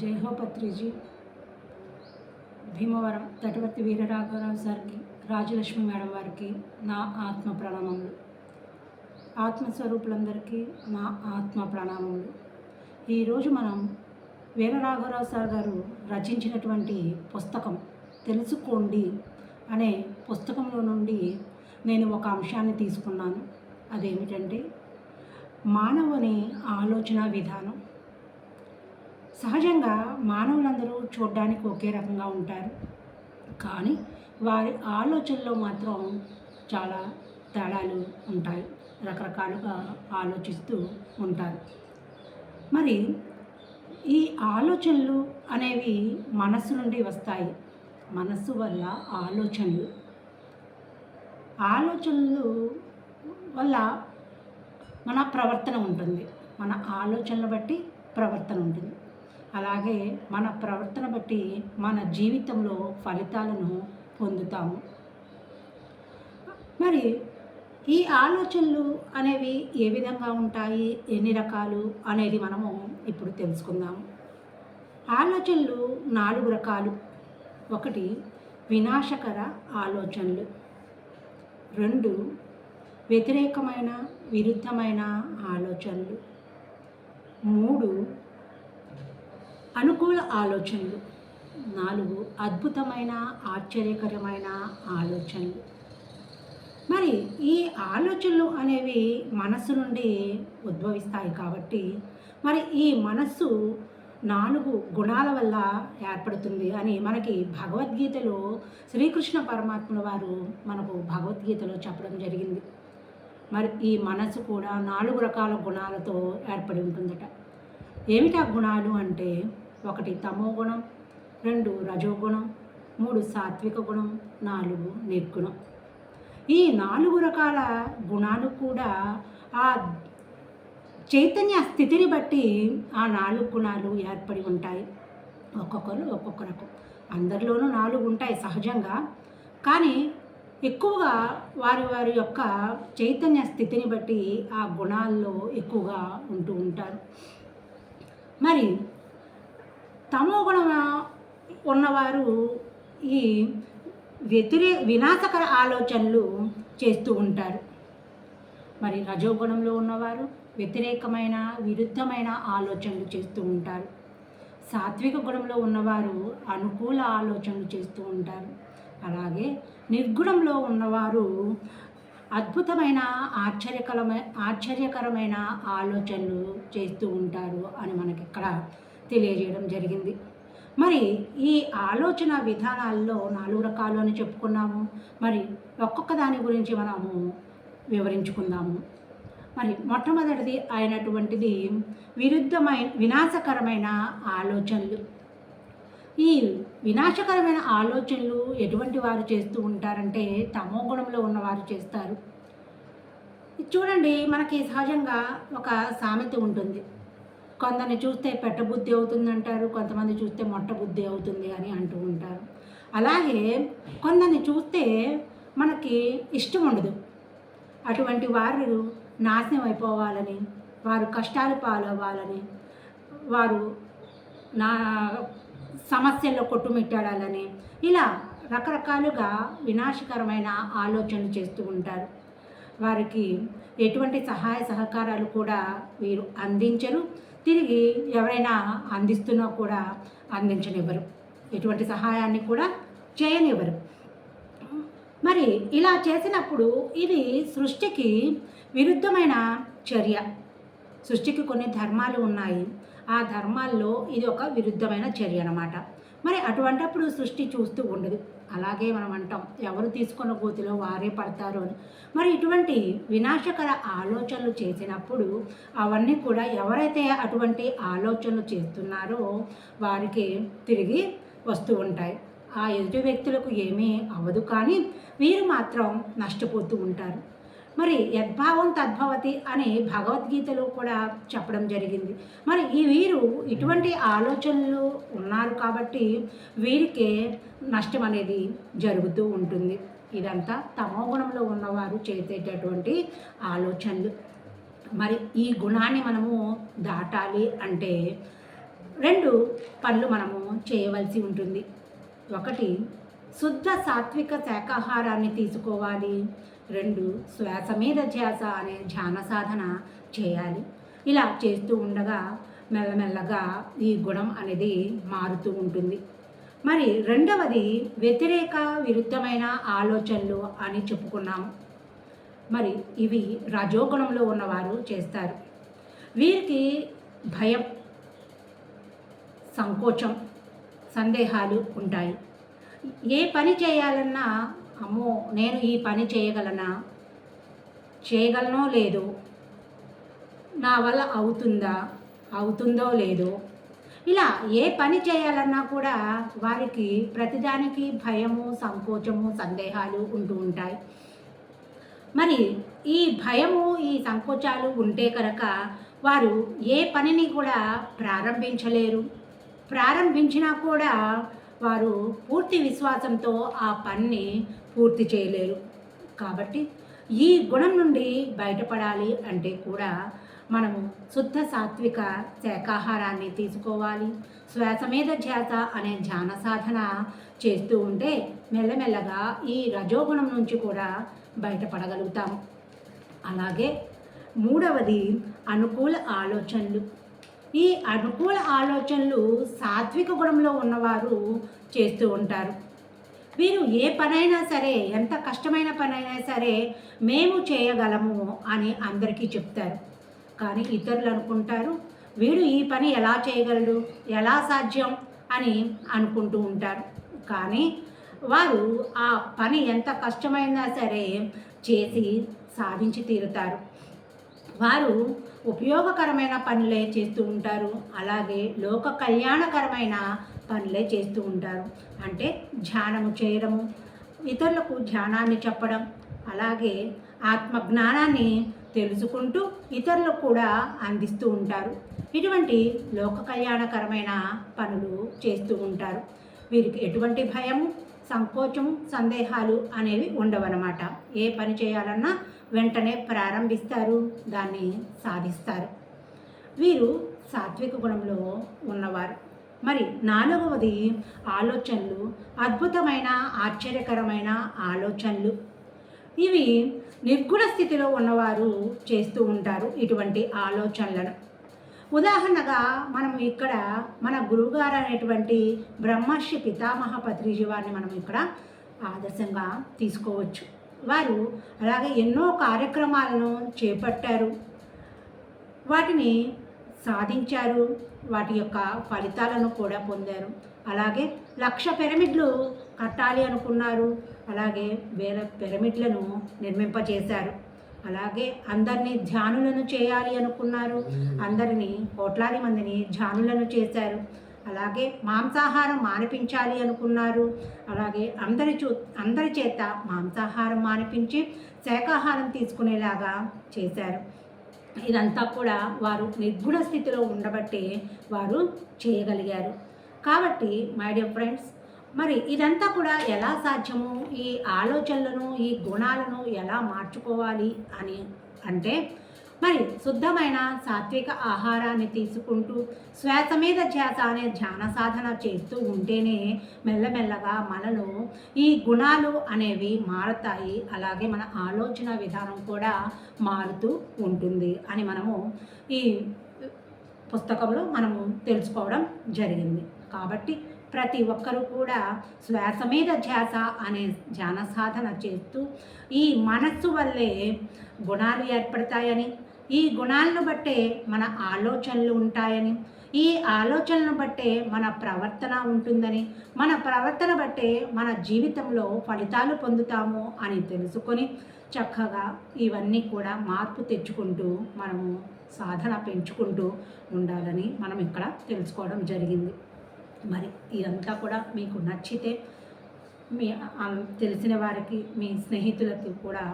జైహో పత్రిజీ భీమవరం తటవర్తి వీరరాఘవరావు సార్కి రాజలక్ష్మి మేడం వారికి నా ఆత్మ ప్రణామములు. ఆత్మస్వరూపులందరికీ నా ఆత్మ ప్రణామములు. ఈరోజు మనం వీరరాఘవరావు సార్ గారు రచించినటువంటి పుస్తకం తెలుసుకోండి అనే పుస్తకంలో నుండి నేను ఒక అంశాన్ని తీసుకున్నాను. అదేమిటంటే మానవుని ఆలోచన విధానం. సహజంగా మానవులందరూ చూడడానికి ఒకే రకంగా ఉంటారు. కానీ వారి ఆలోచనలో మాత్రం చాలా తేడాలు ఉంటాయి. రకరకాలుగా ఆలోచిస్తూ ఉంటారు. మరి ఈ ఆలోచనలు అనేవి మనస్సు నుండి వస్తాయి. మనస్సు వల్ల ఆలోచనలు. ఆలోచనలు వల్ల మన ప్రవర్తన ఉంటుంది. మన ఆలోచనలు బట్టి ప్రవర్తన ఉంటుంది. అలాగే మన ప్రవర్తన బట్టి మన జీవితంలో ఫలితాలను పొందుతాము. మరి ఈ ఆలోచనలు అనేవి ఏ విధంగా ఉంటాయి? ఎన్ని రకాలు అనేది మనము ఇప్పుడు తెలుసుకుందాము. ఆలోచనలు నాలుగు రకాలు. ఒకటి వినాశకర ఆలోచనలు. రెండు వ్యతిరేకమైన విరుద్ధమైన ఆలోచనలు. మూడు అనుకూల ఆలోచనలు. నాలుగు అద్భుతమైన ఆశ్చర్యకరమైన ఆలోచనలు. మరి ఈ ఆలోచనలు అనేవి మనస్సు నుండి ఉద్భవిస్తాయి కాబట్టి మరి ఈ మనస్సు నాలుగు గుణాల వల్ల ఏర్పడుతుంది అని మనకి భగవద్గీతలో శ్రీకృష్ణ పరమాత్ముల వారు మనకు భగవద్గీతలో చెప్పడం జరిగింది. మరి ఈ మనస్సు కూడా నాలుగు రకాల గుణాలతో ఏర్పడి ఉంటుందట. ఏమిటా గుణాలు అంటే ఒకటి తమో గుణం రెండు రజోగుణం మూడు సాత్విక గుణం నాలుగు నిర్గుణం. ఈ నాలుగు రకాల గుణాలు కూడా ఆ చైతన్య స్థితిని బట్టి ఆ నాలుగు గుణాలు ఏర్పడి ఉంటాయి. ఒక్కొక్కరు ఒక్కొక్క రకం. అందరిలోనూ నాలుగు ఉంటాయి సహజంగా. కానీ ఎక్కువగా వారి వారి యొక్క చైతన్య స్థితిని బట్టి ఆ గుణాల్లో ఎక్కువగా ఉంటూ ఉంటారు. మరి తమో గుణం ఉన్నవారు ఈ వ్యతిరే వినాశకర ఆలోచనలు చేస్తూ ఉంటారు. మరి రజోగుణంలో ఉన్నవారు వ్యతిరేకమైన విరుద్ధమైన ఆలోచనలు చేస్తూ ఉంటారు. సాత్విక గుణంలో ఉన్నవారు అనుకూల ఆలోచనలు చేస్తూ ఉంటారు. అలాగే నిర్గుణంలో ఉన్నవారు అద్భుతమైన ఆశ్చర్యకరమైన ఆశ్చర్యకరమైన ఆలోచనలు చేస్తూ ఉంటారు అని మనకి ఇక్కడ తెలియజేయడం జరిగింది. మరి ఈ ఆలోచన విధానాల్లో నాలుగు రకాలు అని చెప్పుకున్నాము. మరి ఒక్కొక్క దాని గురించి మనము వివరించుకుందాము. మరి మొట్టమొదటిది అయినటువంటిది విరుద్ధమైన వినాశకరమైన ఆలోచనలు. ఈ వినాశకరమైన ఆలోచనలు ఎటువంటి వారు చేస్తూ ఉంటారంటే తమో గుణంలో ఉన్నవారు చేస్తారు. చూడండి మనకి సహజంగా ఒక సామెత ఉంటుంది. కొందరిని చూస్తే పెట్టబుద్ధి అవుతుంది అంటారు కొంతమంది చూస్తే మొట్ట బుద్ధి అవుతుంది అని అంటూ ఉంటారు. అలాగే కొందరిని చూస్తే మనకి ఇష్టం ఉండదు. అటువంటి వారు నాశనం అయిపోవాలని వారు కష్టాలు పాలవ్వాలని వారు నా సమస్యల్లో కొట్టుమిట్టాడాలని ఇలా రకరకాలుగా వినాశకరమైన ఆలోచనలు చేస్తూ ఉంటారు. వారికి ఎటువంటి సహాయ సహకారాలు కూడా వీరు అందించరు. తిరిగి ఎవరైనా అందిస్తున్నా కూడా అందించనివ్వరు. ఎటువంటి సహాయాన్ని కూడా చేయనివ్వరు. మరి ఇలా చేసినప్పుడు ఇది సృష్టికి విరుద్ధమైన చర్య. సృష్టికి కొన్ని ధర్మాలు ఉన్నాయి. ఆ ధర్మాల్లో ఇది ఒక విరుద్ధమైన చర్య అనమాట మరి అటువంటప్పుడు సృష్టి చూస్తూ ఉండదు. అలాగే మనం అంటాం ఎవరు తీసుకున్న గోతిలో వారే పడతారు అని. మరి ఇటువంటి వినాశకర ఆలోచనలు చేసినప్పుడు అవన్నీ కూడా ఎవరైతే అటువంటి ఆలోచనలు చేస్తున్నారో వారికి తిరిగి వస్తూ ఉంటాయి. ఆ ఎదుటి వ్యక్తులకు ఏమీ అవ్వదు కానీ వీరు మాత్రం నష్టపోతూ ఉంటారు. మరి యద్భావం తద్భవతి అని భగవద్గీతలో కూడా చెప్పడం జరిగింది. మరి ఈ వీరు ఇటువంటి ఆలోచనలు ఉన్నారు కాబట్టి వీరికే నష్టం అనేది జరుగుతూ ఉంటుంది. ఇదంతా తమోగుణంలో ఉన్నవారు చేసేటటువంటి ఆలోచనలు. మరి ఈ గుణాన్ని మనము దాటాలి అంటే రెండు పనులు మనము చేయవలసి ఉంటుంది. ఒకటి శుద్ధ సాత్విక శాకాహారాన్ని తీసుకోవాలి. రెండు శ్వాస మీద ధ్యాస అనే ధ్యాన సాధన చేయాలి. ఇలా చేస్తూ ఉండగా మెల్లమెల్లగా ఈ గుణం అనేది మారుతూ ఉంటుంది. మరి రెండవది వ్యతిరేక విరుద్ధమైన ఆలోచనలు అని చెప్పుకున్నాము. మరి ఇవి రజోగుణంలో ఉన్నవారు చేస్తారు. వీరికి భయం సంకోచం సందేహాలు ఉంటాయి. ఏ పని చేయాలన్నా అమ్మో నేను ఈ పని చేయగలనా? చేయగలనో లేదో? నా వల్ల అవుతుందా? అవుతుందో లేదో? ఇలా ఏ పని చేయాలన్నా కూడా వారికి ప్రతిదానికి భయము సంకోచము సందేహాలు ఉంటూ ఉంటాయి. మరి ఈ భయము ఈ సంకోచాలు ఉంటే కనుక వారు ఏ పనిని కూడా ప్రారంభించలేరు. ప్రారంభించినా కూడా వారు పూర్తి విశ్వాసంతో ఆ పనిని పూర్తి చేయలేరు. కాబట్టి ఈ గుణం నుండి బయటపడాలి అంటే కూడా మనము శుద్ధ సాత్విక శాకాహారాన్ని తీసుకోవాలి. శ్వాస మీద ధ్యాస అనే ధ్యాన సాధన చేస్తూ ఉంటే మెల్లమెల్లగా ఈ రజోగుణం నుంచి కూడా బయటపడగలుగుతాము. అలాగే మూడవది అనుకూల ఆలోచనలు. ఈ అనుకూల ఆలోచనలు సాత్విక గుణంలో ఉన్నవారు చేస్తూ ఉంటారు. వీరు ఏ పనైనా సరే ఎంత కష్టమైన పనైనా సరే మేము చేయగలము అని అందరికీ చెప్తారు. కానీ ఇతరులు అనుకుంటారు వీడు ఈ పని ఎలా చేయగలడు? ఎలా సాధ్యం? అని అనుకుంటూ ఉంటారు. కానీ వారు ఆ పని ఎంత కష్టమైనా సరే చేసి సాధించి తీరుతారు. వారు ఉపయోగకరమైన పనులే చేస్తూ ఉంటారు. అలాగే లోక కళ్యాణకరమైన పనులే చేస్తూ ఉంటారు. అంటే ధ్యానము చేయడము ఇతరులకు ధ్యానాన్ని చెప్పడం అలాగే ఆత్మజ్ఞానాన్ని తెలుసుకుంటూ ఇతరులకు కూడా అందిస్తూ ఉంటారు. ఇటువంటి లోక కళ్యాణకరమైన పనులు చేస్తూ ఉంటారు. వీరికి ఎటువంటి భయము? సంకోచం సందేహాలు అనేవి ఉండవన్నమాట. ఏ పని చేయాలన్నా వెంటనే ప్రారంభిస్తారు దాన్ని సాధిస్తారు. వీరు సాత్విక గుణంలో ఉన్నవారు. మరి నాలుగవది ఆలోచనలు. అద్భుతమైన ఆశ్చర్యకరమైన ఆలోచనలు. ఇవి నిర్గుణ స్థితిలో ఉన్నవారు చేస్తూ ఉంటారు ఇటువంటి ఆలోచనలను. ఉదాహరణగా మనం ఇక్కడ మన గురువుగారు అనేటువంటి బ్రహ్మర్షి పితామహ పత్రిజీ వారిని మనం ఇక్కడ ఆదర్శంగా తీసుకోవచ్చు. వారు అలాగే ఎన్నో కార్యక్రమాలను చేపట్టారు. వాటిని సాధించారు. వాటి యొక్క ఫలితాలను కూడా పొందారు. అలాగే లక్ష పిరమిడ్లు కట్టాలి అనుకున్నారు. అలాగే వేల పిరమిడ్లను నిర్మింపజేశారు. అలాగే అందరినీ ధ్యానులను చేయాలి అనుకున్నారు. అందరినీ కోట్లాది మందిని ధ్యానులను చేశారు. అలాగే మాంసాహారం మానిపించాలి అనుకున్నారు. అలాగే అందరి చూ అందరి చేత మాంసాహారం మానిపించి శాకాహారం తీసుకునేలాగా చేశారు. ఇదంతా కూడా వారు నిర్గుణ స్థితిలో ఉండబట్టే వారు చేయగలిగారు. కాబట్టి మై డియర్ ఫ్రెండ్స్ మరి ఇదంతా కూడా ఎలా సాధ్యము? ఈ ఆలోచనలను ఈ గుణాలను ఎలా మార్చుకోవాలి అని అంటే మరి శుద్ధమైన సాత్విక ఆహారాన్ని తీసుకుంటూ శ్వాస మీద ధ్యాస అనే ధ్యాన సాధన చేస్తూ ఉంటేనే మెల్లమెల్లగా మనలో ఈ గుణాలు అనేవి మారుతాయి. అలాగే మన ఆలోచన విధానం కూడా మారుతూ ఉంటుంది అని మనము ఈ పుస్తకంలో మనము తెలుసుకోవడం జరిగింది. కాబట్టి ప్రతి ఒక్కరూ కూడా శ్వాస మీద ధ్యాస అనే ధ్యాన సాధన చేస్తూ ఈ మనస్సు వల్లే గుణాలు ఏర్పడతాయని ఈ గుణాలను బట్టే మన ఆలోచనలు ఉంటాయని ఈ ఆలోచనలను బట్టే మన ప్రవర్తన ఉంటుందని మన ప్రవర్తన బట్టే మన జీవితంలో ఫలితాలు పొందుతాము అని తెలుసుకొని చక్కగా ఇవన్నీ కూడా మార్పు తెచ్చుకుంటూ మనము సాధన పెంచుకుంటూ ఉండాలని మనం ఇక్కడ తెలుసుకోవడం జరిగింది. మరి ఇదంతా కూడా మీకు నచ్చితే మీ తెలిసిన వారికి మీ స్నేహితులకి కూడా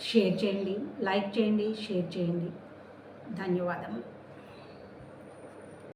షేర్ చేయండి లైక్ చేయండి షేర్ చేయండి. ధన్యవాదములు.